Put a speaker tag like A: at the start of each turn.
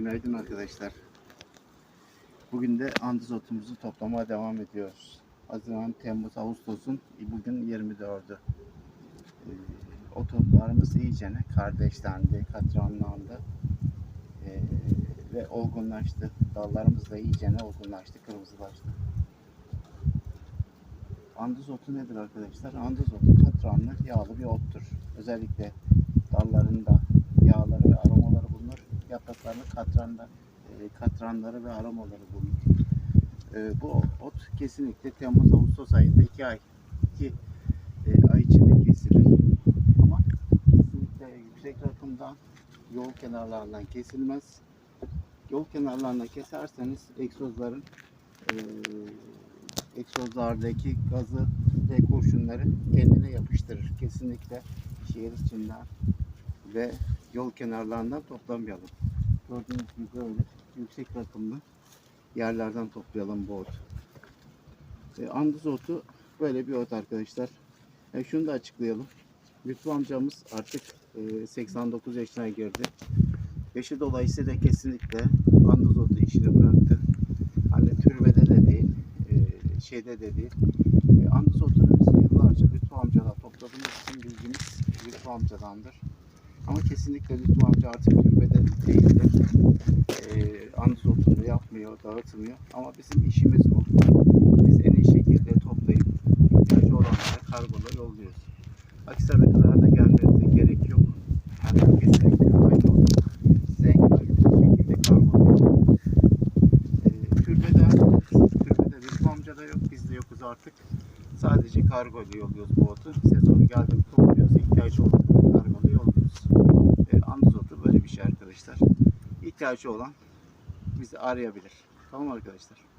A: Günaydın arkadaşlar. Bugün de andizotumuzu toplamaya devam ediyoruz. Haziran, Temmuz, Ağustos'un bugün 24'ü. Ee, ototlarımız iyicene kardeşlendi, katranlandı. Ee, ve olgunlaştı. Dallarımız da iyicene olgunlaştı, kırmızılaştı. Andizotu nedir arkadaşlar? Andizotu katranlı, yağlı bir ottur. Özellikle dallarında yağları ve aromaları bulunur. Yapraklarında katranda, e, katranları ve aromaları bulunur. E, bu ot kesinlikle Temmuz Ağustos ayında iki ay iki e, ay içinde kesilir. Ama kesinlikle yüksek rakımdan yol kenarlarından kesilmez. Yol kenarlarına keserseniz egzozların e, egzozlardaki gazı ve kurşunları kendine yapıştırır. Kesinlikle şehir içinden ve yol kenarlarından toplamayalım. Gördüğünüz gibi böyle yüksek rakımlı yerlerden toplayalım bu otu. E, andız otu böyle bir ot arkadaşlar. E, şunu da açıklayalım. Lütfü amcamız artık e, 89 yaşına girdi. Yaşı dolayısıyla kesinlikle andız otu işini bıraktı. Hani türbede de değil, e, şeyde de değil. E, andız otunu biz yıllarca Lütfü amcadan topladığımız için bilgimiz Lütfü amcadandır. Ama kesinlikle Lütfü amca artık türbede değildir. E, otunu yapmıyor, dağıtmıyor. Ama bizim işimiz bu. Biz en iyi şekilde toplayıp ihtiyacı olanlara kargola yolluyoruz. Akisar'a kadar da gelmenize gerek yok. Yani kesinlikle aynı oldu. Size kaliteli şekilde kargola yolluyoruz. E, türbede, türbede Lütfü amca da yok, biz de yokuz artık. Sadece kargo yolluyoruz bu otu. Sezonu geldi mi topluyoruz, ihtiyacı olanlara kargo ile yolluyoruz. E, andız otu böyle bir şey arkadaşlar. İhtiyacı olan bizi arayabilir. Tamam arkadaşlar.